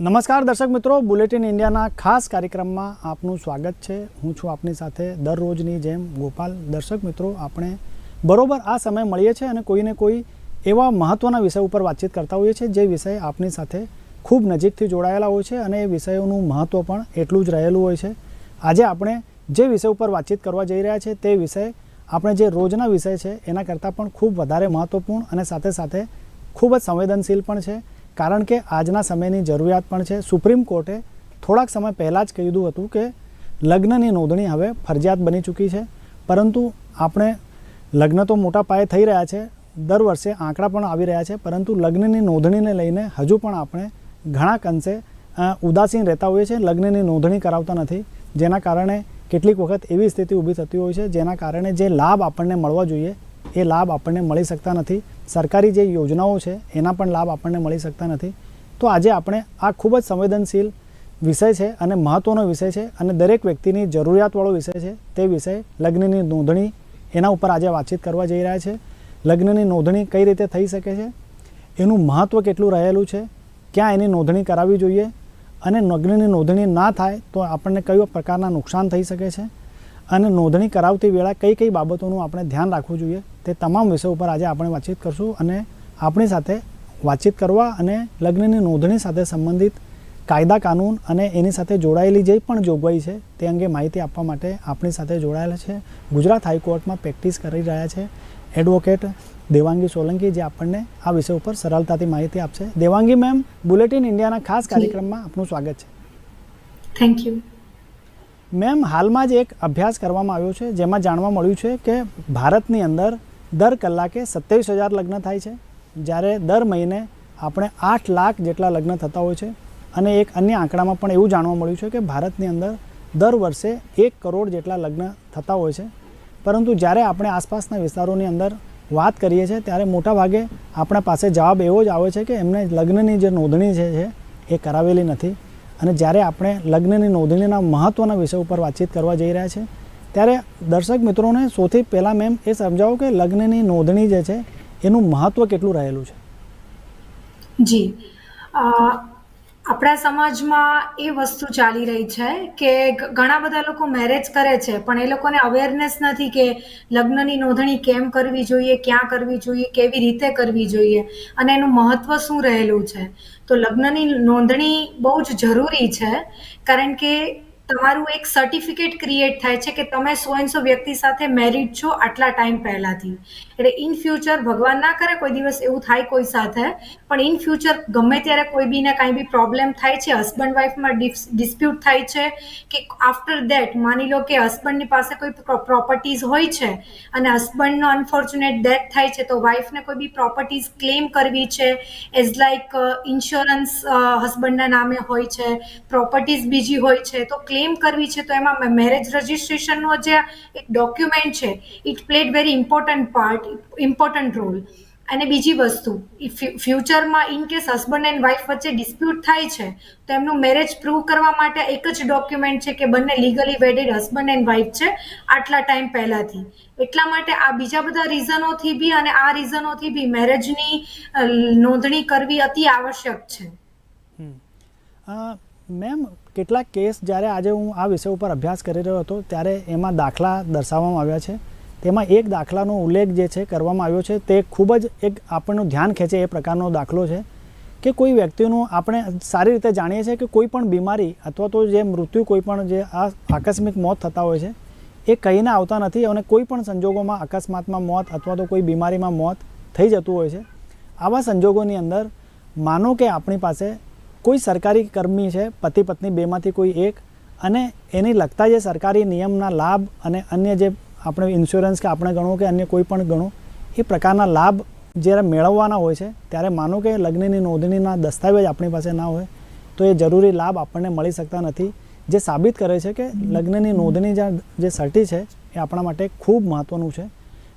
નમસ્કાર દર્શક મિત્રો, બુલેટિન ઇન્ડિયાના ખાસ કાર્યક્રમમાં આપનું સ્વાગત છે. હું છું આપની સાથે દરરોજની જેમ ગોપાલ. દર્શક મિત્રો, આપણે બરોબર આ સમય મળીએ છીએ અને કોઈને કોઈ એવા મહત્ત્વના વિષય ઉપર વાતચીત કરતા હોઈએ છીએ, જે વિષય આપની સાથે ખૂબ નજીકથી જોડાયેલા હોય છે અને એ વિષયોનું મહત્ત્વ પણ એટલું જ રહેલું હોય છે. આજે આપણે જે વિષય ઉપર વાતચીત કરવા જઈ રહ્યા છે તે વિષય, આપણે જે રોજના વિષય છે, એના કરતાં પણ ખૂબ વધારે મહત્ત્વપૂર્ણ અને સાથે સાથે ખૂબ જ સંવેદનશીલ પણ છે. કારણ કે આજના સમયની જરૂરિયાત પણ છે. સુપ્રીમ કોર્ટે થોડાક સમય પહેલાં જ કહ્યું હતું કે લગ્નની નોંધણી હવે ફરજિયાત બની ચૂકી છે. પરંતુ આપણે લગ્ન તો મોટા પાયે થઈ રહ્યા છે. દર વર્ષે આંકડા પણ આવી રહ્યા છે. પરંતુ લગ્નની નોંધણીને લઈને હજુ પણ આપણે ઘણા અંશે ઉદાસીન રહેતા હોઈએ છીએ. લગ્નની નોંધણી કરાવતા નથી. જેના કારણે કેટલીક વખત એવી સ્થિતિ ઊભી થતી હોય છે. જેના કારણે જે લાભ આપણને મળવા જોઈએ, એ લાભ આપણને મળી શકતા નથી. સરકારી જે યોજનાઓ છે, એના પણ લાભ આપણને મળી શકતા નથી. તો આજે આપણે આ ખૂબ જ સંવેદનશીલ વિષય છે અને મહત્ત્વનો વિષય છે અને દરેક વ્યક્તિની જરૂરિયાતવાળો વિષય છે, તે વિષય લગ્નની નોંધણી એના ઉપર આજે વાતચીત કરવા જઈ રહ્યા છે. લગ્નની નોંધણી કઈ રીતે થઈ શકે છે? એનું મહત્ત્વ કેટલું રહેલું છે? ક્યાં એની નોંધણી કરાવવી જોઈએ? અને લગ્નની નોંધણી ના થાય તો આપણને કયો પ્રકારના નુકસાન થઈ શકે છે? અને નોંધણી કરાવતી વેળા કઈ કઈ બાબતોનું આપણે ધ્યાન રાખવું જોઈએ તે તમામ વિષયો ઉપર આજે આપણે વાતચીત કરશું અને આપણી સાથે વાતચીત કરવા અને લગ્નની નોંધણી સાથે સંબંધિત કાયદા કાનૂન અને એની સાથે જોડાયેલી જે પણ જોગવાઈ છે તે અંગે માહિતી આપવા માટે આપણી સાથે જોડાયેલા છે. ગુજરાત હાઈકોર્ટમાં પ્રેક્ટિસ કરી રહ્યા છે. એડવોકેટ દેવાંગી સોલંકી જે આપણને આ વિષય ઉપર સરળતાથી માહિતી આપશે. દેવાંગી મેમ બુલેટિન ઇન્ડિયાના ખાસ કાર્યક્રમમાં આપનું સ્વાગત છે. Thank you. મેમ, હાલમાં જ એક અભ્યાસ કરવામાં આવ્યો છે, જેમાં જાણવા મળ્યું છે કે ભારતની અંદર દર કલાકે સત્યાવીસ હજાર લગ્ન થાય છે, જ્યારે દર મહિને આપણે આઠ લાખ જેટલા લગ્ન થતા હોય છે. અને એક અન્ય આંકડામાં પણ એવું જાણવા મળ્યું છે કે ભારતની અંદર દર વર્ષે એક કરોડ જેટલા લગ્ન થતા હોય છે. પરંતુ જ્યારે આપણે આસપાસના વિસ્તારોની અંદર વાત કરીએ છીએ, ત્યારે મોટાભાગે આપણા પાસે જવાબ એવો જ આવે છે કે એમને લગ્નની જે નોંધણી છે, એ કરાવેલી નથી. અને જ્યારે આપણે લગ્નની નોંધણીના મહત્ત્વના વિષય ઉપર વાતચીત કરવા જઈ રહ્યા છે, ત્યારે દર્શક મિત્રોને સૌથી પહેલાં મેમ એ સમજાવો કે લગ્નની નોંધણી જે છે, એનું મહત્ત્વ કેટલું રહેલું છે? જી. આપણા સમાજમાં એ વસ્તુ ચાલી રહી છે કે ઘણા બધા લોકો મેરેજ કરે છે, પણ એ લોકોને અવેરનેસ નથી કે લગ્નની નોંધણી કેમ કરવી જોઈએ, ક્યાં કરવી જોઈએ, કેવી રીતે કરવી જોઈએ અને એનું મહત્વ શું રહેલું છે. તો લગ્નની નોંધણી બહુ જ જરૂરી છે, કારણ કે તમારું એક સર્ટિફિકેટ ક્રિએટ થાય છે કે તમે સો એન્ડ સો વ્યક્તિ સાથે મેરિડ છો આટલા ટાઈમ પહેલાથી. એટલે ઇન ફ્યુચર ભગવાન ના કરે, કોઈ દિવસ એવું થાય કોઈ સાથે, પણ ઇન ફ્યુચર ગમે ત્યારે કોઈ બીને કાંઈ બી પ્રોબ્લેમ થાય છે હસબન્ડ વાઈફમાં ડિસ્પ્યુટ થાય છે કે આફ્ટર દેટ માની લો કે હસબન્ડની પાસે કોઈ પ્રોપર્ટીઝ હોય છે અને હસબન્ડનો અનફોર્ચ્યુનેટ ડેથ થાય છે, તો વાઈફને કોઈ બી પ્રોપર્ટીઝ ક્લેમ કરવી છે એઝ લાઈક ઇન્સ્યોરન્સ હસબન્ડના નામે હોય છે પ્રોપર્ટીઝ બીજી હોય છે, તો ક્લેમ કરવી છે, તો એમાં મેરેજ રજિસ્ટ્રેશનનો જે એક ડોક્યુમેન્ટ છે it played very important part important role અને બીજી વસ્તુ ફ્યુચરમાં in case husband and wife વચ્ચે ડિસ્પ્યુટ થાય છે, તો એમનું મેરેજ પ્રૂવ કરવા માટે એક જ ડોક્યુમેન્ટ છે કે બંને legally wedded husband and wife છે, આટલા ટાઈમ પહેલાંથી. એટલા માટે આ બીજા બધા રીઝનોથી બી અને આ રીઝનોથી બી મેરેજની નોંધણી કરવી અતિ આવશ્યક છે. મેમ કેટલાક કેસ જ્યારે આજે હું આ વિષય ઉપર અભ્યાસ કરી રહ્યો હતો, ત્યારે એમાં દાખલા દર્શાવવામાં આવ્યા છે. તેમાં એક દાખલાનો ઉલ્લેખ જે છે કરવામાં આવ્યો છે, તે ખૂબ જ એક આપણનું ધ્યાન ખેંચે એ પ્રકારનો દાખલો છે કે કોઈ વ્યક્તિનું આપણે સારી રીતે જાણીએ છીએ કે કોઈ પણ બીમારી અથવા તો જે મૃત્યુ કોઈ પણ જે આ આકસ્મિક મોત થતા હોય છે, એ કહીને આવતા નથી અને કોઈ પણ સંજોગોમાં અકસ્માતમાં મોત અથવા તો કોઈ બીમારીમાં મોત થઈ જતું હોય છે. આવા સંજોગોની અંદર માનો કે આપણી પાસે કોઈ સરકારી કર્મી છે પતિ પત્ની બેમાંથી કોઈ એક અને એની લગતા જે સરકારી નિયમના લાભ અને અન્ય જે આપણે ઇન્સ્યોરન્સ કે આપણે ગણો કે અન્ય કોઈ પણ ગણો, એ પ્રકારના લાભ જ્યારે મેળવવાના હોય છે, ત્યારે માનો કે લગ્નની નોંધણીના દસ્તાવેજ આપણી પાસે ના હોય, તો એ જરૂરી લાભ આપણને મળી શકતા નથી. જે સાબિત કરે છે કે લગ્નની નોંધણી જે સર્ટી છે, એ આપણા માટે ખૂબ મહત્ત્વનું છે.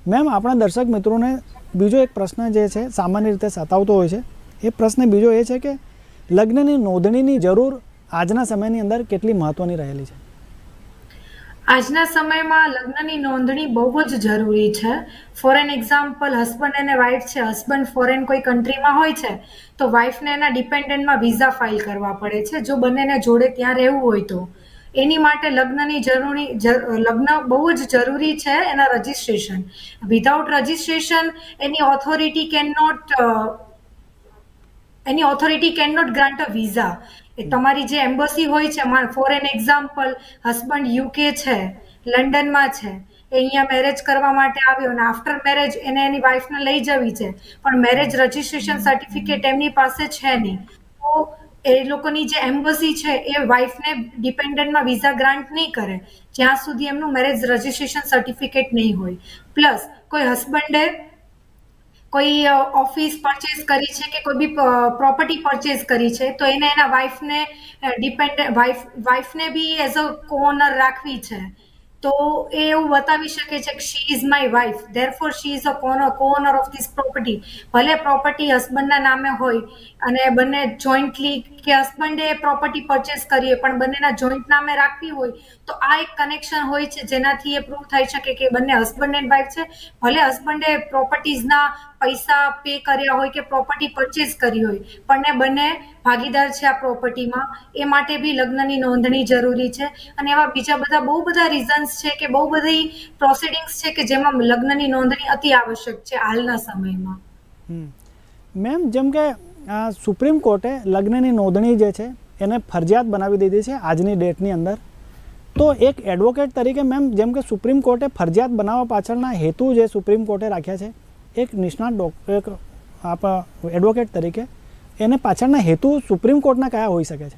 મેમ, આપણા દર્શક મિત્રોને બીજો એક પ્રશ્ન જે છે, સામાન્ય રીતે સતાવતો હોય છે, એ પ્રશ્ન બીજો એ છે કે લગ્નની નોંધણીની જરૂર આજના સમયની અંદર કેટલી મહત્ત્વની રહેલી છે? આજના સમયમાં લગ્નની નોંધણી બહુ જ જરૂરી છે. ફોર એન એક્ઝામ્પલ હસબન્ડ અને વાઈફ છે. હસબન્ડ ફોરેન કોઈ કન્ટ્રીમાં હોય છે, તો વાઈફને એના ડિપેન્ડન્ટમાં વિઝા ફાઇલ કરવા પડે છે. જો બંનેને જોડે ત્યાં રહેવું હોય તો. એની માટે લગ્નની જરૂરી લગ્ન બહુ જ જરૂરી છે એના registration without registration any authority can not any authority can not grant a visa એ તમારી જે એમ્બસી હોય છે for an example husband UK છે, લંડનમાં છે, એ અહીંયા મેરેજ કરવા માટે આવ્યો અને આફ્ટર મેરેજ એને એની વાઈફને લઈ જવી છે, પણ મેરેજ રજિસ્ટ્રેશન સર્ટિફિકેટ એમની પાસે છે નહીં. તો એ લોકોની જે એમ્બસી છે, એ વાઈફને ડિપેન્ડન્ટમાં વિઝા ગ્રાન્ટ નહીં કરે, જ્યાં સુધી એમનું મેરેજ રજિસ્ટ્રેશન સર્ટિફિકેટ નહીં હોય. પ્લસ કોઈ હસબન્ડે કોઈ ઓફિસ પરચેસ કરી છે કે કોઈ બી પ્રોપર્ટી પરચેસ કરી છે, તો એને એના વાઈફને ડિપેન્ડ વાઈફ વાઈફને બી એઝ અ કોઓનર રાખવી છે. તો એ એવું બતાવી શકે છે કે she is my wife there for she is a co-owner co-owner of this property ભલે પ્રોપર્ટી હસબન્ડના નામે હોય અને બંને જોઈન્ટલી કે હસબન્ડે પ્રોપર્ટી પરચેસ કરીએ પણ બંનેના જોઈન્ટ નામે રાખવી હોય, તો આ એક કનેક્શન હોય છે જેનાથી એ પ્રૂવ થઈ શકે કે બંને હસબન્ડ એન્ડ વાઇફ છે. ભલે હસબન્ડે પ્રોપર્ટીઝના પૈસા પે કર્યા હોય કે પ્રોપર્ટી પરચેસ કરી હોય, પણ એ બંને ભાગીદાર છે આ પ્રોપર્ટીમાં. એ માટે બી લગ્નની નોંધણી જરૂરી છે. અને એવા બીજા બધા બહુ બધા રીઝન્સ છે કે બહુ બધી પ્રોસિડિંગ્સ છે કે જેમાં લગ્નની નોંધણી અતિ આવશ્યક છે હાલના સમયમાં. મેમ, જેમ કે સુપ્રીમ કોર્ટે લગ્નની નોંધણી જે છે, એને ફરજિયાત બનાવી દીધી છે આજની ડેટની અંદર. તો એક એડવોકેટ તરીકે મેમ, જેમ કે સુપ્રીમ કોર્ટે ફરજિયાત બનાવવા પાછળના હેતુ જે સુપ્રીમ કોર્ટે રાખ્યા છે, એક નિષ્ણાત ડોક એક આપ એડવોકેટ તરીકે એને પાછળના હેતુ સુપ્રીમ કોર્ટના કયા હોઈ શકે છે?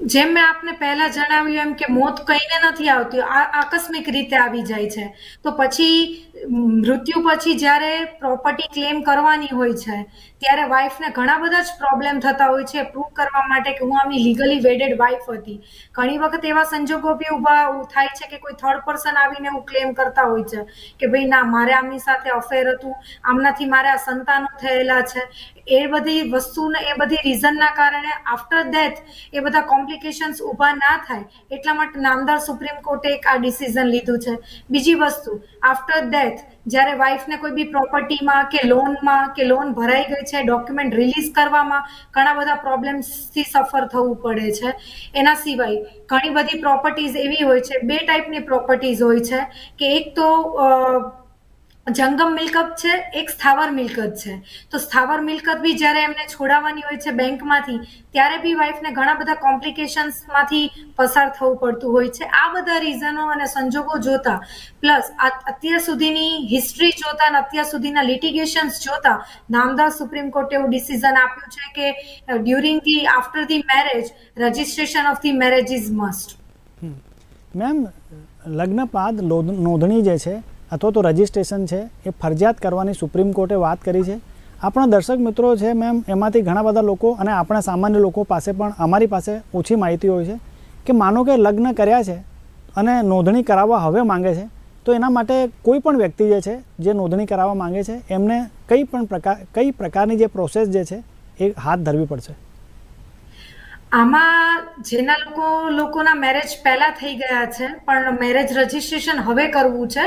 જેમ મેં આપને પહેલા જણાવ્યું એમ કે મોત કહીને નથી આવતી આકસ્મિક રીતે આવી જાય છે. તો પછી મૃત્યુ પછી જ્યારે પ્રોપર્ટી ક્લેમ કરવાની હોય છે ત્યારે વાઈફને ઘણા બધા જ પ્રોબ્લેમ થતા હોય છે. પ્રૂવ કરવા માટે કે હું આમની લીગલી વેડેડ વાઈફ હતી. ઘણી વખત એવા સંજોગો બી ઊભા થાય છે કે કોઈ થર્ડ પર્સન આવીને હું ક્લેમ કરતા હોય છે કે ભાઈ ના, મારે આમની સાથે અફેર હતું. આમનાથી મારે આ સંતાનો થયેલા છે. એ બધી વસ્તુને, એ બધી રીઝનના કારણે આફ્ટર ડેથ એ બધા કોમ્પ્લિકેશન્સ ઊભા ના થાય. એટલા માટે નામદાર સુપ્રીમ કોર્ટે એક આ ડિસિઝન લીધું છે. બીજી વસ્તુ આફ્ટર ડેથ જ્યારે વાઈફને કોઈ બી પ્રોપર્ટીમાં કે લોનમાં કે લોન ભરાઈ ગઈ છે ડોક્યુમેન્ટ રિલીઝ કરવામાં ઘણા બધા પ્રોબ્લેમ્સથી સફર થવું પડે છે. એના સિવાય ઘણી બધી પ્રોપર્ટીઝ એવી હોય છે, બે ટાઈપની પ્રોપર્ટીઝ હોય છે, કે એક તો જંગમ મિલકત છે, એક સ્થાવર મિલકત છે. તો સ્થાવર મિલકત બી જ્યારે એમને છોડાવવાની હોય છે બેંકમાંથી, ત્યારે બી વાઈફને ઘણા બધા કોમ્પ્લિકેશન્સમાંથી પસાર થવું પડતું હોય છે. આ બધા રીઝનો અને સંજોગો જોતા, પ્લસ અત્યાર સુધીની હિસ્ટ્રી જોતા અને અત્યાર સુધીના લિટિગેશન્સ જોતા, નામદાર સુપ્રીમ કોર્ટે એવું ડિસિઝન આપ્યું છે કે during the after the marriage registration of the marriage is must ma'am લગ્ન બાદ નોંધણી જે છે અથવા તો રજિસ્ટ્રેશન છે, એ ફરજિયાત કરવાની સુપ્રીમ કોર્ટે વાત કરી છે. આપણા દર્શક મિત્રો છે, મેમ, એમાંથી ઘણા બધા લોકો અને આપણા સામાન્ય લોકો પાસે પણ અમારી પાસે ઓછી માહિતી હોય છે કે માનો કે લગ્ન કર્યા છે અને નોંધણી કરાવવા હવે માંગે છે, તો એના માટે કોઈ પણ વ્યક્તિ જે છે, જે નોંધણી કરાવવા માંગે છે, એમને કઈ પણ પ્રકાર, કઈ પ્રકારની જે પ્રોસેસ જે છે, એ હાથ ધરવી પડશે. આમાં જેના લોકો, લોકોના મેરેજ પહેલા થઈ ગયા છે, પણ મેરેજ રજિસ્ટ્રેશન હવે કરવું છે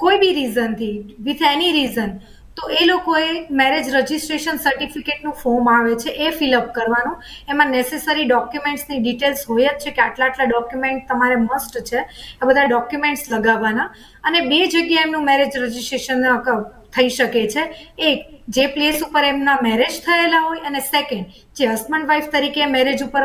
કોઈ બી રીઝનથી વિથ એની રીઝન તો એ લોકોએ મેરેજ રજિસ્ટ્રેશન સર્ટિફિકેટનું ફોર્મ આવે છે, એ ફિલઅપ કરવાનું. એમાં નેસેસરી ડોક્યુમેન્ટ્સની ડિટેલ્સ હોય જ છે કે આટલા આટલા ડોક્યુમેન્ટ તમારે મસ્ટ છે, આ બધા ડોક્યુમેન્ટ્સ લગાવવાના. અને બે જગ્યાએ એમનું મેરેજ રજિસ્ટ્રેશન થઈ શકે છે. એક, જે પ્લેસ ઉપર એમના મેરેજ થયેલા હોય અને સેકન્ડ જે હસબન્ડ વાઈફ તરીકે મેરેજ ઉપર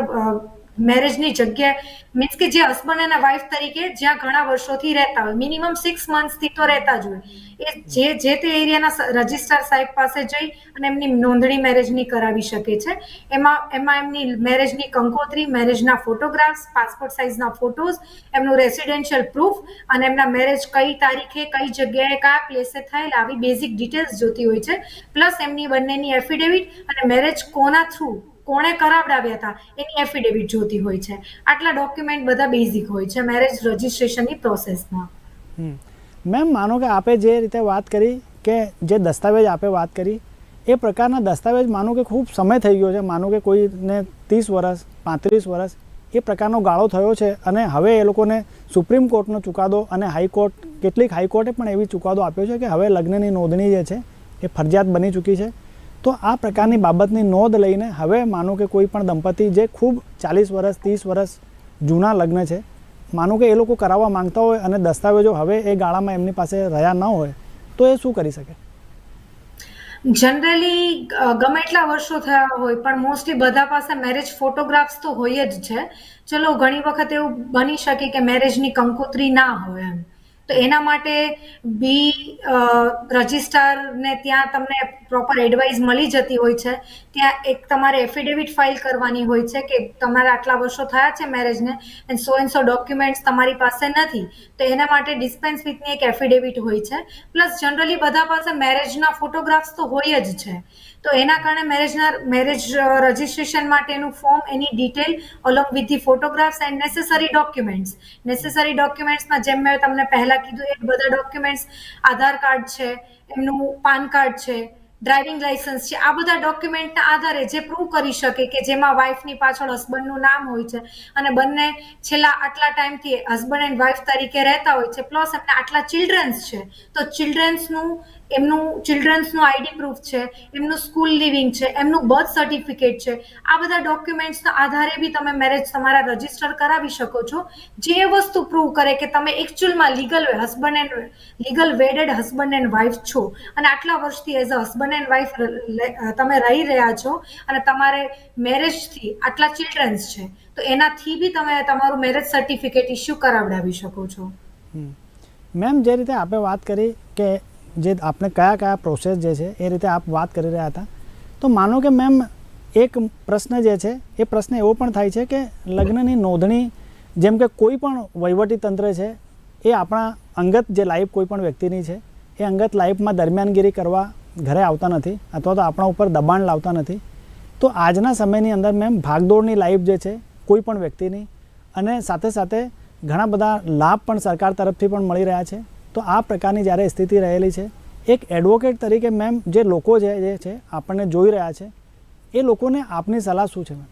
મેરેજની જગ્યા મીન્સ કે જે હસબન્ડ એના વાઈફ તરીકે જ્યાં ઘણા વર્ષોથી રહેતા હોય મિનિમમ સિક્સ મંથથી તો રહેતા જ હોય. એ જે જે તે એરિયાના રજિસ્ટ્રાર સાહેબ પાસે જઈ અને એમની નોંધણી મેરેજની કરાવી શકે છે. એમાં એમાં એમની મેરેજની કંકોત્રી મેરેજના ફોટોગ્રાફ્સ પાસપોર્ટ સાઇઝના ફોટોઝ એમનું રેસિડેન્શિયલ પ્રૂફ અને એમના મેરેજ કઈ તારીખે, કઈ જગ્યાએ, કયા પ્લેસે થયેલા, આવી બેઝિક ડિટેલ્સ જોતી હોય છે. પ્લસ એમની બંનેની એફિડેવિટ અને મેરેજ કોના થ્રુ કોણે કરાવડાવ્યા હતા એની એફિડેવિટ જોતી હોય છે. આટલા ડોક્યુમેન્ટ બધા બેઝિક હોય છે મેરેજ રજિસ્ટ્રેશનની પ્રોસેસમાં. મેમ માનો કે આપે જે રીતે વાત કરી કે જે દસ્તાવેજ આપે વાત કરી, એ પ્રકારના દસ્તાવેજ માનો કે ખૂબ સમય થઈ ગયો છે. માનો કે કોઈને ત્રીસ વર્ષ પાંત્રીસ વર્ષ એ પ્રકારનો ગાળો થયો છે અને હવે એ લોકોને સુપ્રીમ કોર્ટનો ચુકાદો અને હાઈકોર્ટ કેટલીક હાઈકોર્ટે પણ એવી ચુકાદો આપ્યો છે કે હવે લગ્નની નોંધણી જે છે એ ફરજિયાત બની ચૂકી છે. તો આ પ્રકારની બાબતની નોંધ લઈને હવે માનો કે કોઈ પણ દંપતી જે ખૂબ ચાલીસ વર્ષ, ત્રીસ વર્ષ જૂના લગ્ન છે, માનો કે એ લોકો કરાવવા માંગતા હોય અને દસ્તાવેજો હવે એ ગાળામાં એમની પાસે રહ્યા ન હોય, તો એ શું કરી શકે? જનરલી ગમે એટલા વર્ષો થયા હોય, પણ મોસ્ટલી બધા પાસે મેરેજ ફોટોગ્રાફ્સ તો હોય જ છે. ચલો, ઘણી વખત એવું બની શકે કે મેરેજની કંકોત્રી ના હોય એમ. તો એના માટે બી રજિસ્ટ્રારને ત્યાં તમને પ્રોપર એડવાઇસ મળી જતી હોય છે. ત્યાં એક તમારે એફિડેવિટ ફાઇલ કરવાની હોય છે કે તમારા આટલા વર્ષો થયા છે મેરેજને and so and so documents તમારી પાસે નથી. તો એના માટે ડિસ્પેન્સ વિથની એક એફિડેવિટ હોય છે. પ્લસ જનરલી બધા પાસે મેરેજના ફોટોગ્રાફ્સ તો હોય જ છે. તો એના કારણે મેરેજના મેરેજ રજિસ્ટ્રેશન માટેનું form any detail along with the photographs and necessary documents necessary ડોક્યુમેન્ટ્સમાં જેમ મેં તમને પહેલાં કીધું એ બધા ડોક્યુમેન્ટ્સ આધાર કાર્ડ છે, એમનું પાન કાર્ડ છે ડ્રાઇવિંગ લાયસન્સ છે. આ બધા ડોક્યુમેન્ટના આધારે જે પ્રૂવ કરી શકે કે જેમાં વાઇફની પાછળ હસબન્ડનું નામ હોય છે અને બંને છેલ્લા આટલા ટાઈમથી હસબન્ડ એન્ડ વાઇફ તરીકે રહેતા હોય છે. પ્લસ આપણે આટલા ચિલ્ડ્રન્સ છે. તો ચિલ્ડ્રન્સનું એમનું ચિલ્ડ્રન્સનું આઈડી પ્રૂફ છે, એમનું સ્કૂલ લિવિંગ છે, એમનું બર્થ સર્ટિફિકેટ છે. આ બધા ડોક્યુમેન્ટ્સના આધારે બી તમે મેરેજ તમારા રજિસ્ટર કરાવી શકો છો. જે વસ્તુ પ્રૂવ કરે કે તમે એકચ્યુઅલમાં legal husband and legal wedded husband and wife છો અને આટલા વર્ષથી as a husband and wife તમે રહી રહ્યા છો અને તમારે મેરેજથી આટલા ચિલ્ડ્રન્સ છે, તો એનાથી બી તમે તમારું મેરેજ સર્ટિફિકેટ ઇસ્યુ કરાવડાવી શકો છો. મેમ, જે રીતે આપણે વાત કરી કે જે આપણે કયા કયા પ્રોસેસ જે છે, એ રીતે આપ વાત કરી રહ્યા હતા. તો માનો કે મેમ એક પ્રશ્ન જે છે, એ પ્રશ્ન એવો પણ થાય છે કે લગ્નની નોંધણી જેમ કે કોઈ પણ વહીવટી તંત્ર છે, એ આપણા અંગત જે લાઈફ કોઈ પણ વ્યક્તિની છે, એ અંગત લાઈફમાં દરમિયાનગીરી કરવા ઘરે આવતા નથી અથવા તો આપણા ઉપર દબાણ લાવતા નથી. તો આજના સમયની અંદર મેમ ભાગદોડની લાઈફ જે છે, કોઈ પણ વ્યક્તિની અને સાથે સાથે ઘણા બધા લાભ પણ સરકાર તરફથી પણ મળી રહ્યા છે. તો આ પ્રકારની જ્યારે સ્થિતિ રહેલી છે, એક એડવોકેટ તરીકે મેમ જે લોકો છે, જે છે, આપણને જોઈ રહ્યા છે, એ લોકોને આપની સલાહ શું છે મેમ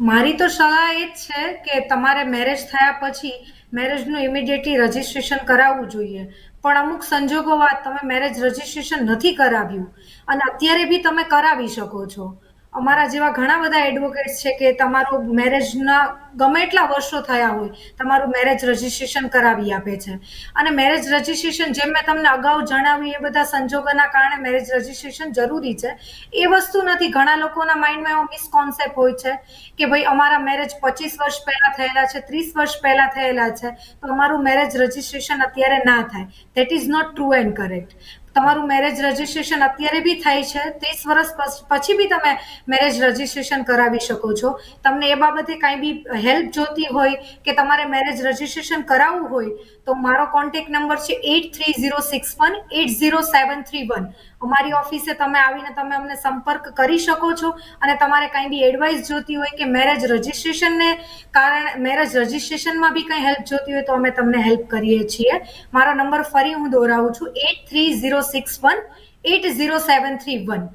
મારી તો સલાહ એ જ છે કે તમારે મેરેજ થયા પછી મેરેજનું ઇમિડિયેટલી રજિસ્ટ્રેશન કરાવવું જોઈએ. પણ અમુક સંજોગોમાં તમે મેરેજ રજિસ્ટ્રેશન નથી કરાવ્યું અને અત્યારે બી તમે કરાવી શકો છો. અમારા જેવા ઘણા બધા એડવોકેટ્સ છે કે તમારું મેરેજના ગમે એટલા વર્ષો થયા હોય, તમારું મેરેજ રજિસ્ટ્રેશન કરાવી આપે છે. અને મેરેજ રજિસ્ટ્રેશન જેમ મેં તમને અગાઉ જણાવ્યું, એ બધા સંજોગોના કારણે મેરેજ રજિસ્ટ્રેશન જરૂરી છે. એ વસ્તુ નથી, ઘણા લોકોના માઇન્ડમાં એવો મિસકોન્સેપ્ટ હોય છે કે ભાઈ અમારા મેરેજ પચીસ વર્ષ પહેલાં થયેલા છે, ત્રીસ વર્ષ પહેલાં થયેલા છે, તો અમારું મેરેજ રજિસ્ટ્રેશન અત્યારે ના થાય. That is not true and correct તમારું મેરેજ રજિસ્ટ્રેશન અત્યારે બી થાય છે, ત્રીસ વર્ષ પછ- બી તમે મેરેજ રજિસ્ટ્રેશન કરાવી શકો છો. તમને એ બાબતે કાંઈ બી હેલ્પ જોતી હોય કે તમારે મેરેજ રજિસ્ટ્રેશન કરાવવું હોય, તો મારો કોન્ટેક્ટ નંબર છે eight three zero six one eight zero seven three one અમારી ઓફિસે તમે આવીને તમે અમને સંપર્ક કરી શકો છો અને તમારે કાંઈ બી એડવાઇસ જોતી હોય કે મેરેજ રજિસ્ટ્રેશનને કારણે મેરેજ રજિસ્ટ્રેશનમાં બી કંઈ હેલ્પ જોતી હોય તો અમે તમને હેલ્પ કરીએ છીએ. મારો નંબર ફરી હું દોહરાવું છું eight three zero six one eight zero seven three one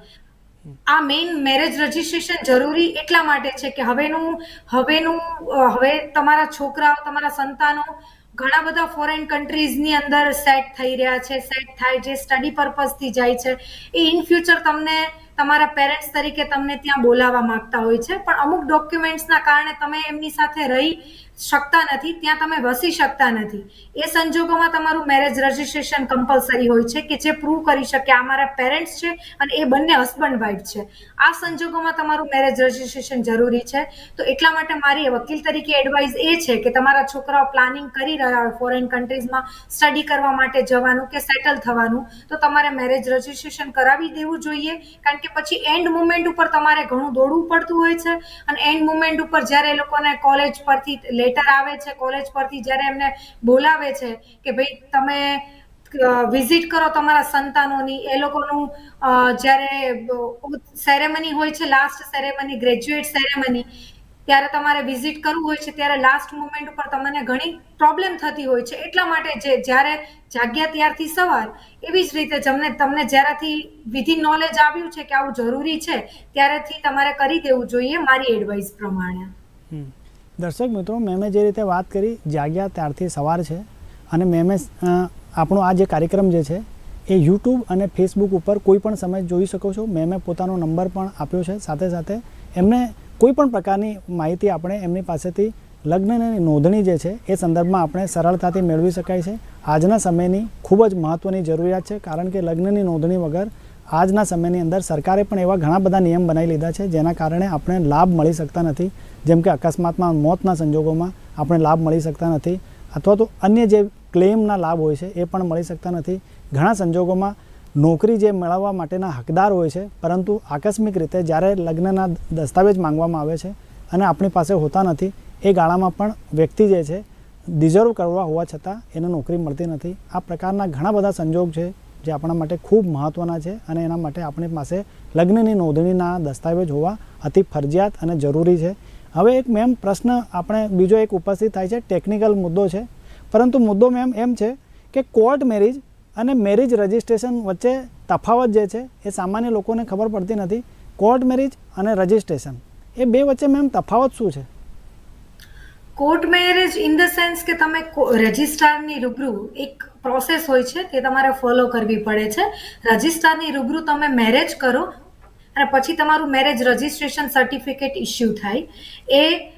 આ મેઇન મેરેજ રજિસ્ટ્રેશન જરૂરી એટલા માટે છે કે હવેનું હવેનું હવે તમારા છોકરાઓ, તમારા સંતાનો ઘણા બધા ફોરેન કન્ટ્રીઝની અંદર સેટ થઈ રહ્યા છે સેટ થાય છે સ્ટડી પર્પઝથી જાય છે. એ ઇન ફ્યુચર તમને તમારા પેરેન્ટ્સ તરીકે તમને ત્યાં બોલાવવા માંગતા હોય છે, પણ અમુક ડોક્યુમેન્ટ્સના કારણે તમે એમની સાથે રહી શકતા નથી, ત્યાં તમે વસી શકતા નથી. એ સંજોગોમાં તમારું મેરેજ રજિસ્ટ્રેશન કમ્પલસરી હોય છે કે જે પ્રૂવ કરી શકે આ મારા પેરેન્ટ્સ છે અને એ બંને હસબન્ડ વાઈફ છે. આ સંજોગોમાં તમારું મેરેજ રજિસ્ટ્રેશન જરૂરી છે. તો એટલા માટે મારી વકીલ તરીકે એડવાઇસ એ છે કે તમારા છોકરાઓ પ્લાનિંગ કરી રહ્યા હોય ફોરેન કન્ટ્રીઝમાં સ્ટડી કરવા માટે જવાનું કે સેટલ થવાનું, તો તમારે મેરેજ રજિસ્ટ્રેશન કરાવી દેવું જોઈએ. કારણ કે પછી એન્ડ મુમેન્ટ ઉપર તમારે ઘણું દોડવું પડતું હોય છે અને એન્ડ મુમેન્ટ ઉપર જ્યારે એ લોકોને કોલેજ પરથી લેટર આવે છે કોલેજ પરથી જ્યારે એમને બોલાવે છે કે ભાઈ તમે વિઝિટ કરો તમારા સંતાનોની, એ લોકોનું જ્યારે સેરેમની હોય છે લાસ્ટ સેરેમની ગ્રેજ્યુએટ સેરેમની ત્યારે તમારે વિઝિટ કરવું હોય છે, ત્યારે લાસ્ટ મોમેન્ટ ઉપર તમને ઘણી પ્રોબ્લેમ થતી હોય છે. એટલા માટે જે જ્યારે જાગ્યા ત્યારથી સવાર, એવી જ રીતે તમને તમને જ્યારેથી વિધિ નોલેજ આવ્યું છે કે આવું જરૂરી છે, ત્યારેથી તમારે કરી દેવું જોઈએ મારી એડવાઇસ પ્રમાણે. દર્શક મિત્રો, મેમે જે રીતે વાત કરી, જાગ્યા ત્યારથી સવાર છે અને મેમે આપણો આ જે કાર્યક્રમ જે છે, એ યુટ્યુબ અને ફેસબુક ઉપર કોઈ પણ સમય જોઈ શકો છો. મેમે પોતાનો નંબર પણ આપ્યો છે. સાથે સાથે એમને કોઈ પણ પ્રકારની માહિતી આપણે એમની પાસેથી લગ્નની નોંધણી જે છે, એ સંદર્ભમાં આપણે સરળતાથી મેળવી શકાય છે. આજના સમયની ખૂબ જ મહત્ત્વની જરૂરિયાત છે, કારણ કે લગ્નની નોંધણી વગર આજના સમયની અંદર સરકારે પણ એવા ઘણા બધા નિયમ બનાવી લીધા છે, જેના કારણે આપણે લાભ મળી શકતા નથી. જેમ કે અકસ્માતમાં, મોતના સંજોગોમાં આપણે લાભ મળી શકતા નથી, અથવા તો અન્ય જે ક્લેમના લાભ હોય છે, એ પણ મળી શકતા નથી. ઘણા સંજોગોમાં નોકરી જે મેળવવા માટેના હકદાર હોય છે, પરંતુ આકસ્મિક રીતે જ્યારે લગ્નના દસ્તાવેજ માંગવામાં આવે છે અને આપણી પાસે હોતા નથી, એ ગાળામાં પણ વ્યક્તિ જે છે ડિઝર્વ કરવા હોવા છતાં એને નોકરી મળતી નથી. આ પ્રકારના ઘણા બધા સંજોગ છે જે આપણા માટે ખૂબ મહત્ત્વના છે અને એના માટે આપણી પાસે લગ્નની નોંધણીના દસ્તાવેજ હોવા અતિ ફરજિયાત અને જરૂરી છે. હવે એક મેમ પ્રશ્ન આપણે બીજો એક ઉપસ્થિત થાય છે ટેકનિકલ મુદ્દો છે. પરંતુ મુદ્દો મેમ એમ છે કે કોર્ટ મેરેજ અને મેરેજ રજિસ્ટ્રેશન વચ્ચે તફાવત જે છે, એ સામાન્ય લોકોને ખબર પડતી નથી. કોર્ટ મેરેજ અને રજિસ્ટ્રેશન એ બે વચ્ચે મેમ તફાવત શું છે? Court marriage in the sense કે તમે રજિસ્ટ્રારની રૂબરૂ એક પ્રોસેસ હોય છે, તે તમારે ફોલો કરવી પડે છે. રજિસ્ટ્રારની રૂબરૂ તમે મેરેજ કરો અને પછી તમારું મેરેજ રજિસ્ટ્રેશન સર્ટિફિકેટ ઇસ્યુ થાય. એ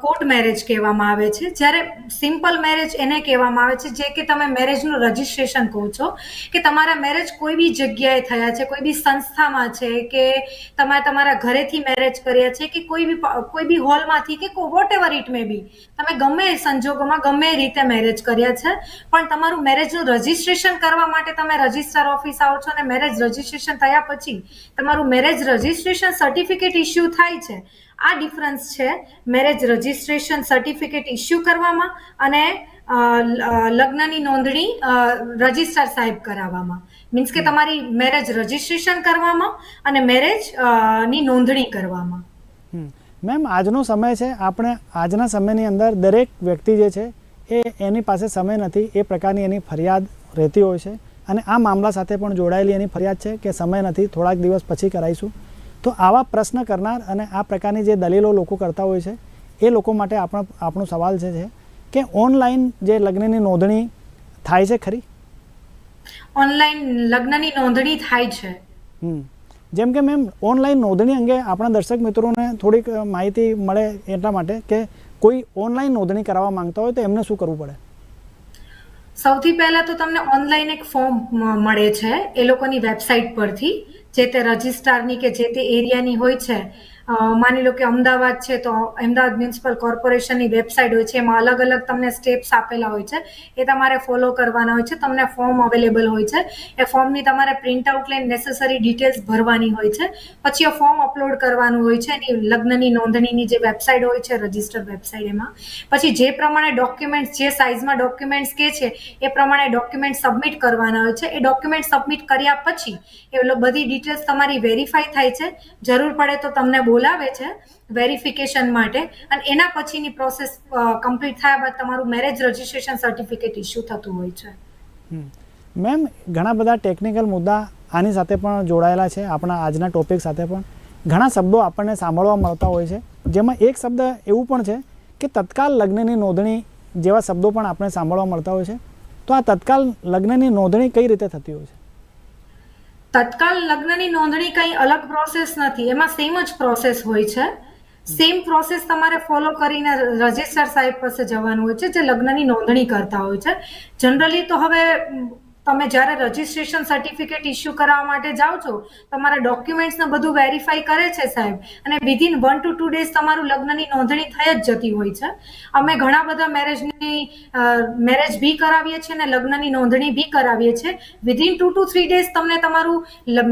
કોર્ટ મેરેજ કહેવામાં આવે છે. જ્યારે સિમ્પલ મેરેજ એને કહેવામાં આવે છે, જે કે તમે મેરેજનું રજિસ્ટ્રેશન કહો છો, કે તમારા મેરેજ કોઈ બી જગ્યાએ થયા છે, કોઈ બી સંસ્થામાં છે, કે તમે તમારા ઘરેથી મેરેજ કર્યા છે, કે કોઈ બી કોઈ બી હોલમાંથી કે whatever it may be તમે ગમે સંજોગોમાં ગમે રીતે મેરેજ કર્યા છે. પણ તમારું મેરેજનું રજિસ્ટ્રેશન કરવા માટે તમે રજિસ્ટર ઓફિસ આવો છો અને મેરેજ રજિસ્ટ્રેશન થયા પછી તમારું મેરેજ રજિસ્ટ્રેશન સર્ટિફિકેટ ઇસ્યુ થાય છે. આ ડિફરન્સ છે મેરેજ રજિસ્ટ્રેશન સર્ટિફિકેટ ઇસ્યુ કરવામાં અને લગ્નની નોંધણી રજિસ્ટ્રાર સાહેબ કરાવવામાં. મીન્સ કે તમારી મેરેજ રજિસ્ટ્રેશન કરવામાં અને મેરેજની નોંધણી કરવામાં. મેમ આજનો સમય છે આપણે આજના સમયની અંદર દરેક વ્યક્તિ જે છે એ એની પાસે સમય નથી એ પ્રકારની એની ફરિયાદ રહેતી હોય છે. અને આ મામલા સાથે પણ જોડાયેલી એની ફરિયાદ છે કે સમય નથી થોડાક દિવસ પછી કરાવીશું. તો આવા પ્રશ્ન કરનાર અને આ પ્રકારની જે દલીલો લોકો કરતા હોય છે એ લોકો માટે આપણો આપણો સવાલ છે કે ઓનલાઈન જે લગ્નની નોંધણી થાય છે ખરી? ઓનલાઈન લગ્નની નોંધણી થાય છે. જેમ કે મેમ ઓનલાઈન નોંધણી અંગે આપણા દર્શક મિત્રોને થોડીક માહિતી મળે એટલા માટે કે કોઈ ઓનલાઈન નોંધણી કરાવવા માંગતા હોય તો એમને શું કરવું પડે? સૌથી પહેલા તો તમને ઓનલાઈન એક ફોર્મ મળે છે એ લોકોની વેબસાઇટ પરથી. જે તે રજિસ્ટ્રારની કે જે તે એરિયાની હોય છે માની લો કે અમદાવાદ છે, તો અમદાવાદ મ્યુનિસિપલ કોર્પોરેશનની વેબસાઇટ હોય છે, એમાં અલગ અલગ તમને સ્ટેપ્સ આપેલા હોય છે, એ તમારે ફોલો કરવાના હોય છે, તમને ફોર્મ અવેલેબલ હોય છે, એ ફોર્મની તમારે પ્રિન્ટ આઉટ લઈને નેસેસરી ડિટેલ્સ ભરવાની હોય છે, પછી એ ફોર્મ અપલોડ કરવાનું હોય છે, એની લગ્નની નોંધણીની જે વેબસાઇટ હોય છે, રજિસ્ટર વેબસાઇટ એમાં, પછી જે પ્રમાણે ડોક્યુમેન્ટ્સ, જે સાઇઝમાં ડોક્યુમેન્ટ્સ કે છે, એ પ્રમાણે ડોક્યુમેન્ટ સબમિટ કરવાના હોય છે, એ ડોક્યુમેન્ટ સબમિટ કર્યા પછી એ બધી ડિટેલ્સ તમારી વેરીફાઈ થાય છે, જરૂર પડે તો તમને બોલાવે છે વેરિફિકેશન માટે. અને એના પછીની પ્રોસેસ કમ્પ્લીટ થયા બાદ તમારું મેરેજ રજિસ્ટ્રેશન સર્ટિફિકેટ ઇસ્યુ થતું હોય છે. મેમ, ઘણા બધા ટેકનિકલ મુદ્દા આની સાથે પણ જોડાયેલા છે, આપણા આજના ટોપિક સાથે પણ. ઘણા શબ્દો આપણને સાંભળવા મળતા હોય છે. જેમાં એક શબ્દ એવું પણ છે કે તત્કાલ લગ્નની નોંધણી જેવા શબ્દો પણ આપણે સાંભળવા મળતા હોય છે. તો આ તત્કાલ લગ્નની નોંધણી કઈ રીતે થતી હોય છે? તત્કાલ લગ્નની નોંધણી કંઈ અલગ પ્રોસેસ નથી. એમાં સેમ જ પ્રોસેસ હોય છે. સેમ પ્રોસેસ તમારે ફોલો કરીને રજિસ્ટર સાહેબ પાસે જવાનું હોય છે, જે લગ્નની નોંધણી કરતા હોય છે. જનરલી તો હવે તમે જ્યારે રજિસ્ટ્રેશન સર્ટિફિકેટ ઇસ્યુ કરાવવા માટે જાઓ છો, તમારા ડોક્યુમેન્ટ્સને બધું વેરીફાઈ કરે છે સાહેબ. અને within one two two days તમારું લગ્નની નોંધણી થઈ જ જતી હોય છે. અમે ઘણા બધા મેરેજની મેરેજ બી કરાવીએ છીએ અને લગ્નની નોંધણી બી કરાવીએ છીએ. Within two two three days તમને તમારું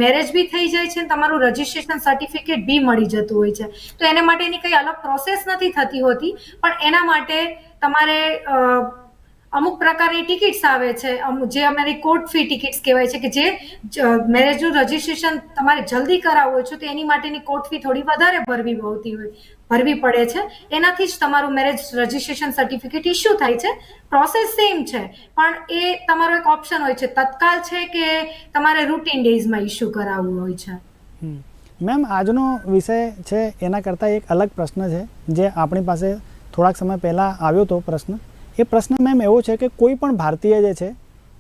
મેરેજ બી થઈ જાય છે તમારું રજિસ્ટ્રેશન સર્ટિફિકેટ બી મળી જતું હોય છે. તો એને માટેની કંઈ અલગ પ્રોસેસ નથી થતી હોતી, પણ એના માટે તમારે અમુક પ્રકારની ટિકિટ્સ આવે છે. અમુક જે અમારી કોર્ટ ફી ટિકિટ્સ કહેવાય છે કે જે મેરેજનું રજિસ્ટ્રેશન તમારે જલ્દી કરાવવું છે, તો એની માટેની કોર્ટ ફી થોડી વધારે ભરવી હોતી હોય, ભરવી પડે છે. એનાથી જ તમારું મેરેજ રજિસ્ટ્રેશન સર્ટિફિકેટ ઇસ્યુ થાય છે. પ્રોસેસ સેમ છે, પણ એ તમારો એક ઓપ્શન હોય છે. તત્કાલ છે કે તમારે રૂટીન ડેઝમાં ઇસ્યુ કરાવવું હોય છે. મેમ, આજનો વિષય છે, એના કરતાં એક અલગ પ્રશ્ન છે, જે આપણી પાસે થોડાક સમય પહેલાં આવ્યો હતો પ્રશ્ન. એ પ્રશ્ન મેમ એવો છે કે કોઈ પણ ભારતીય જે છે,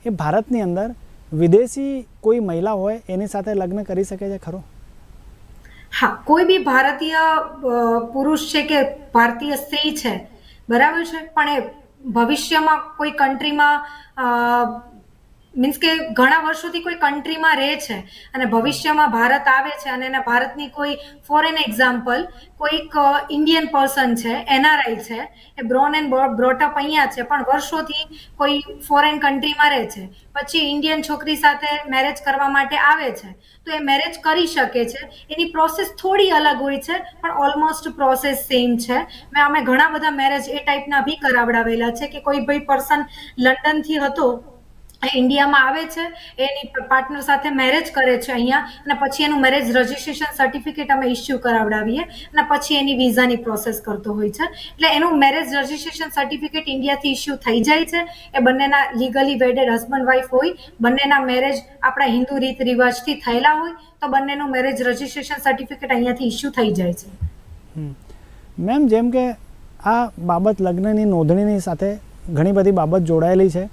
એ ભારતની અંદર વિદેશી કોઈ મહિલા હોય એની સાથે લગ્ન કરી શકે છે, ખરો? હા, કોઈ બી ભારતીય પુરુષ છે કે ભારતીય સ્ત્રી છે, બરાબર છે? પણ એ ભવિષ્યમાં કોઈ કન્ટ્રીમાં મીન્સ કે ઘણા વર્ષોથી કોઈ કન્ટ્રીમાં રહે છે અને ભવિષ્યમાં ભારત આવે છે અને એના ભારતની કોઈ ફોરેન એક્ઝામ્પલ કોઈક ઇન્ડિયન પર્સન છે એનઆરઆઈ છે, એ બ્રોન એન્ડ બ્રોટઅપ અહીંયા છે, પણ વર્ષોથી કોઈ ફોરેન કન્ટ્રીમાં રહે છે. પછી ઇન્ડિયન છોકરી સાથે મેરેજ કરવા માટે આવે છે, તો એ મેરેજ કરી શકે છે. એની પ્રોસેસ થોડી અલગ હોય છે, પણ ઓલમોસ્ટ પ્રોસેસ સેમ છે. મેં, અમે ઘણા બધા મેરેજ એ ટાઈપના બી કરાવડાવેલા છે કે કોઈ ભાઈ પર્સન લંડનથી હતો ઇન્ડિયામાં આવે છે, એની પાર્ટનર સાથે મેરેજ કરે છે અહીંયા, અને પછી એનું મેરેજ રજિસ્ટ્રેશન સર્ટિફિકેટ અમે ઇસ્યુ કરાવડાવીએ, અને પછી એની વિઝાની પ્રોસેસ કરતો હોય છે. એટલે એનું મેરેજ રજિસ્ટ્રેશન સર્ટિફિકેટ ઇન્ડિયાથી ઇસ્યુ થઈ જાય છે. એ બંનેના લીગલી વેડેડ હસબન્ડ વાઈફ હોય, બંનેના મેરેજ આપણા હિન્દુ રીત રિવાજથી થયેલા હોય, તો બંનેનું મેરેજ રજિસ્ટ્રેશન સર્ટિફિકેટ અહીંયાથી ઇસ્યુ થઈ જાય છે. મેમ જેમ કે આ બાબત લગ્નની નોંધણીની સાથે ઘણી બધી બાબત જોડાયેલી છે.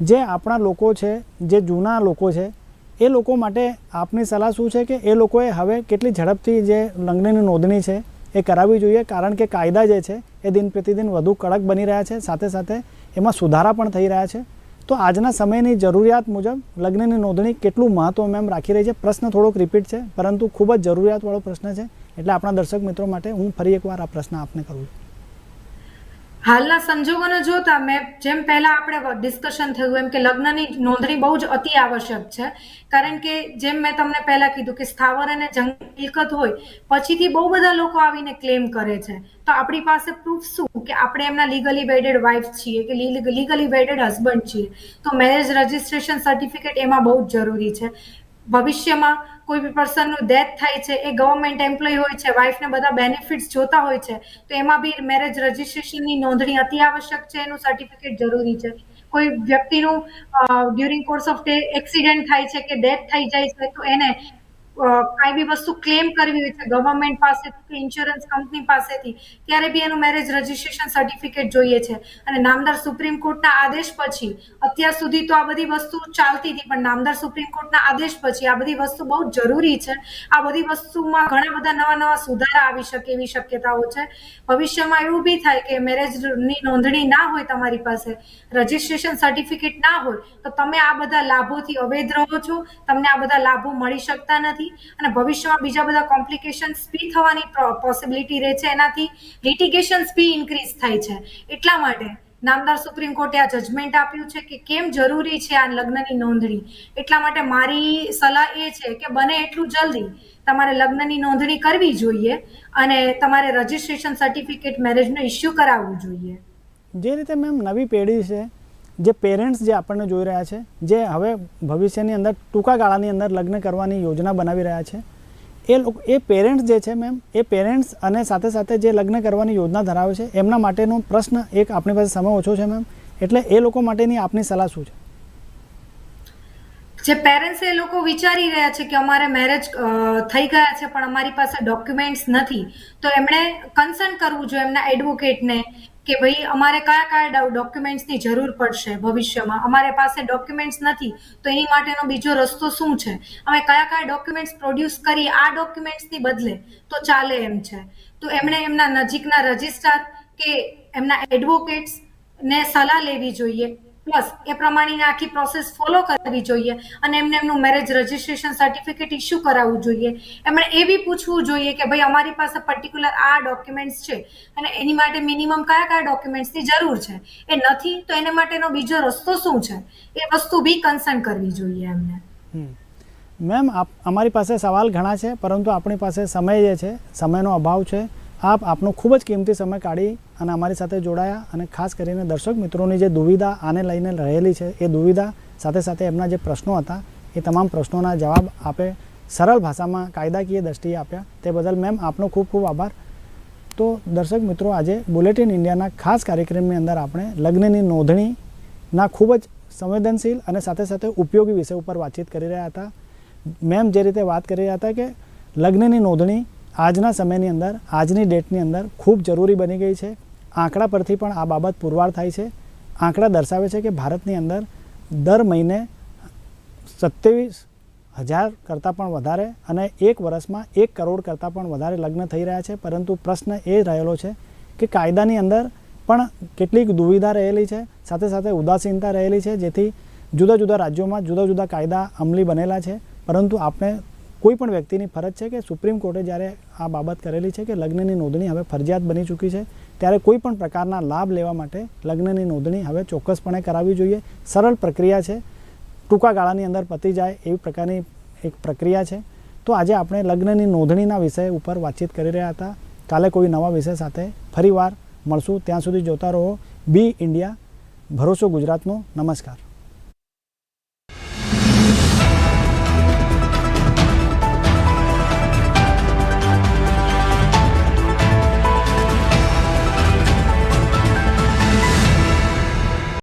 જે આપણા લોકો છે, જે જૂના લોકો છે, એ લોકો માટે આપની સલાહ શું છે કે એ લોકોએ હવે કેટલી ઝડપથી જે લગ્નની નોંધણી છે એ કરાવવી જોઈએ. કારણ કે કાયદા જે છે એ દિન પ્રતિદિન વધુ કડક બની રહ્યા છે. સાથે સાથે એમાં સુધારા પણ થઈ રહ્યા છે. તો આજના સમયની જરૂરિયાત મુજબ લગ્નની નોંધણી કેટલું મહત્વ મેમ રાખી રહી છે? પ્રશ્ન થોડોક રિપીટ છે, પરંતુ ખૂબ જ જરૂરિયાતવાળો પ્રશ્ન છે. એટલે આપણા દર્શક મિત્રો માટે હું ફરી એકવાર આ પ્રશ્ન આપને કરું છું. હાલના સંજોગોને જોતા મેં જેમ પહેલા આપણે ડિસ્કશન થયું એમ કે લગ્નની નોંધણી બહુ જ અતિ આવશ્યક છે. કારણ કે જેમ મેં તમને પહેલા કીધું કે સ્થાવર અને જંગ મિલકત હોય, પછીથી બહુ બધા લોકો આવીને ક્લેમ કરે છે. તો આપણી પાસે પ્રૂફ શું? કે આપણે એમના લીગલી વેડેડ વાઇફ છીએ કે લીગલી વેડેડ હસબન્ડ છીએ. તો મેરેજ રજિસ્ટ્રેશન સર્ટિફિકેટ એમાં બહુ જ જરૂરી છે. ભવિષ્યમાં કોઈ બી પર્સનનું ડેથ થાય છે, એ ગવર્મેન્ટ એમ્પ્લોય હોય છે વાઇફને બધા બેનિફિટ્સ જોતા હોય છે, તો એમાં બી મેરેજ રજિસ્ટ્રેશનની નોંધણી અતિ આવશ્યક છે, એનું સર્ટિફિકેટ જરૂરી છે. કોઈ વ્યક્તિનું ડ્યુરિંગ કોર્સ ઓફ એક્સિડન્ટ થાય છે કે ડેથ થઈ જાય છે, તો એને કાંઈ બી વસ્તુ ક્લેમ કરવી હોય છે ગવર્મેન્ટ પાસેથી કે ઇન્સ્યોરન્સ કંપની પાસેથી, ત્યારે બી એનું મેરેજ રજિસ્ટ્રેશન સર્ટિફિકેટ જોઈએ છે. અને નામદાર સુપ્રીમ કોર્ટના આદેશ પછી, અત્યાર સુધી તો આ બધી વસ્તુ ચાલતી હતી, પણ નામદાર સુપ્રીમ કોર્ટના આદેશ પછી આ બધી વસ્તુ બહુ જરૂરી છે. આ બધી વસ્તુમાં ઘણા બધા નવા નવા સુધારા આવી શકે એવી શક્યતાઓ છે. ભવિષ્યમાં એવું બી થાય કે મેરેજની નોંધણી ના હોય તમારી પાસે રજિસ્ટ્રેશન સર્ટિફિકેટ ના હોય, તો તમે આ બધા લાભોથી અવૈધ રહો છો, તમને આ બધા લાભો મળી શકતા નથી. અને ભવિષ્યમાં બીજા બધા કોમ્પ્લિકેશન્સ બી થવાની પોસિબિલિટી રહે છે. એનાથી લિટિગેશન્સ બી ઇન્ક્રીઝ થાય છે. એટલા માટે નામદાર સુપ્રીમ કોર્ટે આ જજમેન્ટ આપ્યું છે કે કેમ જરૂરી છે આ લગ્નની નોંધણી? એટલા માટે મારી સલાહ એ છે કે બને એટલું જલ્દી તમારે લગ્નની નોંધણી કરવી જોઈએ અને તમારે રજિસ્ટ્રેશન સર્ટિફિકેટ મેરેજનો ઇસ્યુ કરાવવું જોઈએ. જે રીતે મેમ નવી પેઢી છે જે પેરેન્ટ્સ જે આપણને જોઈ રહ્યા છે, જે હવે ભવિષ્યની અંદર ટૂંકા ગાળાની અંદર લગ્ન કરવાની યોજના બનાવી રહ્યા છે, એ લોકો, એ પેરેન્ટ્સ જે છે મેમ એ પેરેન્ટ્સ અને સાથે સાથે જે લગ્ન કરવાની યોજના ધરાવે છે, એમના માટેનો પ્રશ્ન એક આપણી પાસે સમય ઓછો છે મેમ એટલે એ લોકો માટેની આપની સલાહ શું છે? જે પેરેન્ટ્સ એ લોકો વિચારી રહ્યા છે કે અમારે મેરેજ થઈ ગયા છે, પણ અમારી પાસે ડોક્યુમેન્ટ્સ નથી, તો એમણે કન્સર્ન કરવું જોઈએ એમના એડવોકેટને કે ભાઈ અમારે કયા કયા ડોક્યુમેન્ટ્સની જરૂર પડશે ભવિષ્યમાં? અમારે પાસે ડોક્યુમેન્ટ્સ નથી, તો એની માટેનો બીજો રસ્તો શું છે? અમે કયા કયા ડોક્યુમેન્ટ્સ પ્રોડ્યુસ કરી આ ડોક્યુમેન્ટ્સની બદલે તો ચાલે એમ છે. તો એમણે એમના નજીકના રજિસ્ટ્રાર કે એમના એડવોકેટ્સ ને સલાહ લેવી જોઈએ. પ્લસ એ પ્રમાણેની આખી પ્રોસેસ ફોલો કરવી જોઈએ અને એમને એમનું મેરેજ રજિસ્ટ્રેશન સર્ટિફિકેટ ઇસ્યુ કરાવવું જોઈએ. એમણે એ બી પૂછવું જોઈએ કે ભાઈ અમારી પાસે પર્ટિક્યુલર આ ડોક્યુમેન્ટ્સ છે અને એની માટે મિનિમમ કયા કયા ડોક્યુમેન્ટ્સની જરૂર છે? એ નથી, તો એને માટેનો બીજો રસ્તો શું છે? એ વસ્તુ બી કન્સર્ન કરવી જોઈએ એમને. મેમ અમારી પાસે સવાલ ઘણા છે, પરંતુ આપણી પાસે સમય જે છે, સમયનો અભાવ છે. આપ આપનો ખૂબ જ કિંમતી સમય કાઢી અને અમારી સાથે જોડાયા અને ખાસ કરીને દર્શક મિત્રોની જે દુવિધા આને લઈને રહેલી છે, એ દુવિધા સાથે સાથે એમના જે પ્રશ્નો હતા, એ તમામ પ્રશ્નોના જવાબ આપે, સરળ ભાષામાં કાયદાકીય દ્રષ્ટિએ આપ્યા. તે બદલ મેમ આપનો ખૂબ ખૂબ આભાર. તો દર્શક મિત્રો, આજે બુલેટિન ઇન્ડિયાના ખાસ કાર્યક્રમની અંદર આપણે લગ્નની નોંધણીના ખૂબ જ સંવેદનશીલ અને સાથે સાથે ઉપયોગી વિષય ઉપર વાતચીત કરી રહ્યા હતા. મેમ જે રીતે વાત કરી રહ્યા હતા કે લગ્નની નોંધણી આજના સમયની અંદર, આજની ડેટની અંદર ખૂબ જરૂરી બની ગઈ છે. આંકડા પરથી પણ આ બાબત પુરવાર થાય છે. આંકડા દર્શાવે છે કે ભારતની અંદર દર મહિને સત્યાવીસ હજાર કરતાં પણ વધારે અને એક વર્ષમાં એક કરોડ કરતાં પણ વધારે લગ્ન થઈ રહ્યા છે. પરંતુ પ્રશ્ન એ રહેલો છે કે કાયદાની અંદર પણ કેટલીક દુવિધા રહેલી છે, સાથે સાથે ઉદાસીનતા રહેલી છે, જેથી જુદા જુદા રાજ્યોમાં જુદા જુદા કાયદા અમલી બનેલા છે. પરંતુ આપણે કોઈ પણ વ્યક્તિની ફરજ છે કે સુપ્રીમ કોર્ટે જ્યારે આ બાબત કરેલી છે કે લગ્નની નોંધણી હવે ફરજિયાત બની ચૂકી છે, ત્યારે કોઈ પણ પ્રકારના લાભ લેવા માટે લગ્નની નોંધણી હવે ચોક્કસપણે કરાવવી જોઈએ. સરળ પ્રક્રિયા છે. ટૂંકા ગાળાની અંદર પતી જાય એવી પ્રકારની એક પ્રક્રિયા છે. તો આજે આપણે લગ્નની નોંધણીના વિષય ઉપર વાતચીત કરી રહ્યા હતા. કાલે કોઈ નવા વિષય સાથે ફરીવાર મળશું. ત્યાં સુધી જોતા રહો. Be India. ભરોસો ગુજરાતનો. નમસ્કાર.